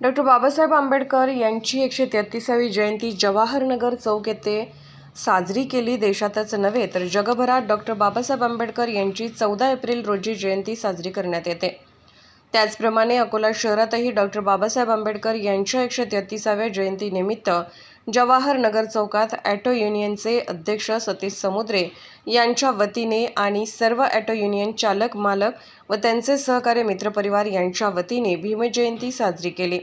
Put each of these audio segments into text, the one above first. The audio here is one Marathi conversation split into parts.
डॉक्टर बाबासाहेब आंबेडकर यांची एकशे तेहतीसावी जयंती जवाहरनगर चौक येथे साजरी केली. देशातच नव्हे तर जगभरात डॉक्टर बाबासाहेब आंबेडकर यांची चौदा एप्रिल रोजी जयंती साजरी करण्यात येते. त्याचप्रमाणे अकोला शहरातही डॉक्टर बाबासाहेब आंबेडकर यांच्या एकशे तेहतीसाव्या जयंतीनिमित्त जवाहर नगर चौकात ॲटो युनियनचे अध्यक्ष सतीश समुद्रे यांच्या वतीने आणि सर्व ॲटो युनियन चालक मालक व त्यांचे सहकारी मित्रपरिवार यांच्या वतीने भीमजयंती साजरी केली.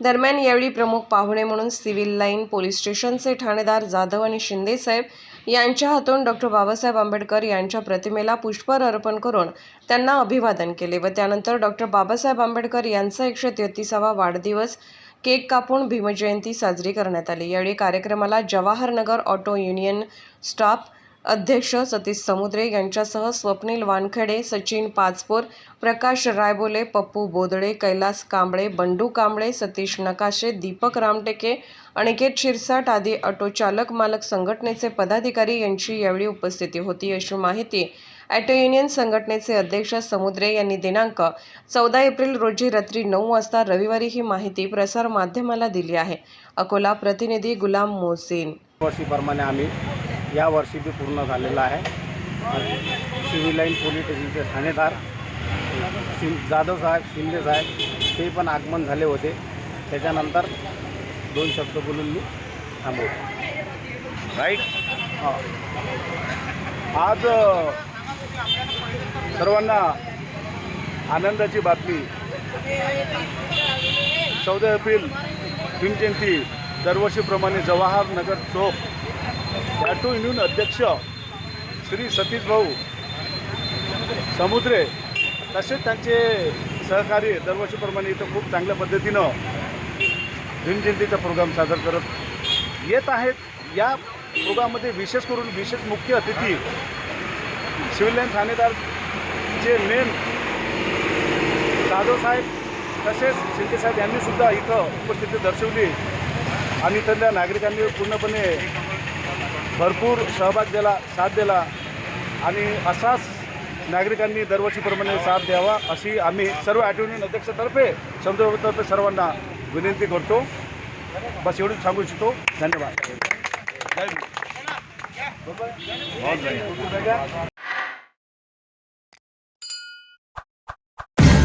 दरम्यान यावेळी प्रमुख पाहुणे म्हणून सिव्हिल लाईन पोलीस स्टेशनचे ठाणेदार जाधव आणि शिंदेसाहेब यांच्या हातून डॉक्टर बाबासाहेब आंबेडकर यांच्या प्रतिमेला पुष्पहार अर्पण करून त्यांना अभिवादन केले व त्यानंतर डॉक्टर बाबासाहेब आंबेडकर यांचा एकशे तेहतीसावा वाढदिवस केक कापून भीमजयंती साजरी करण्यात आली. यावेळी कार्यक्रमाला जवाहरनगर ऑटो युनियन स्टाफ अध्यक्ष सतीश समुद्रे यांच्यासह स्वप्नील वानखेडे सचिन पाचपोर प्रकाश रायबोले पप्पू बोदळे कैलास कांबळे बंडू कांबळे सतीश नकाशे दीपक रामटेके अनिकेत शिरसाट आदी ऑटो चालक मालक संघटनेचे पदाधिकारी यांची यावेळी उपस्थिती होती. अशी माहिती ॲटो युनियन संघटनेचे अध्यक्ष समुद्रे यांनी दिनांक चौदा एप्रिल रोजी रात्री नऊ वाजता रविवारी ही माहिती प्रसार माध्यमाला दिली आहे. अकोला प्रतिनिधी गुलाम मोहसिन. वर्षीप्रमाणे आम्ही या वर्षी बी पूर्ण झालेला आहे. सिव्हिल लाईन पोलीस स्टेशनचे ठाणेदार शिं जाधव साहेब शिंदे साहेब ते पण आगमन झाले होते. त्याच्यानंतर दोन शब्द बोलून मी थांबवतो. राईट. हां. आज सर्वांना आनंदाची बातमी. चौदा एप्रिल भीमजयंती दरवर्षीप्रमाणे जवाहर नगर चौक. टॅटू युनियन अध्यक्ष श्री सतीश भाऊ समुद्रे तसेच त्यांचे सहकारी दरवर्षीप्रमाणे इथं खूप चांगल्या पद्धतीनं भीमजयंतीचा प्रोग्राम सादर करत येत आहेत. या प्रोग्राममध्ये विशेष करून विशेष मुख्य अतिथी सिव्हिल लाईन ठाणेदारचे मेन साहेब तसेच शिंदे साहेब यांनी सुद्धा इथं उपस्थिती दर्शवली. आणि इथल्या नागरिकांनी पूर्णपणे भरपूर सहभाग दिला साथ दिला. आणि असाच नागरिकांनी दरवर्षीप्रमाणे साथ द्यावा अशी आम्ही सर्व ॲटोनियन अध्यक्षतर्फे समुद्रतर्फे सर्वांना विनंती करतो. बस एवढंच सांगू इच्छितो. धन्यवाद.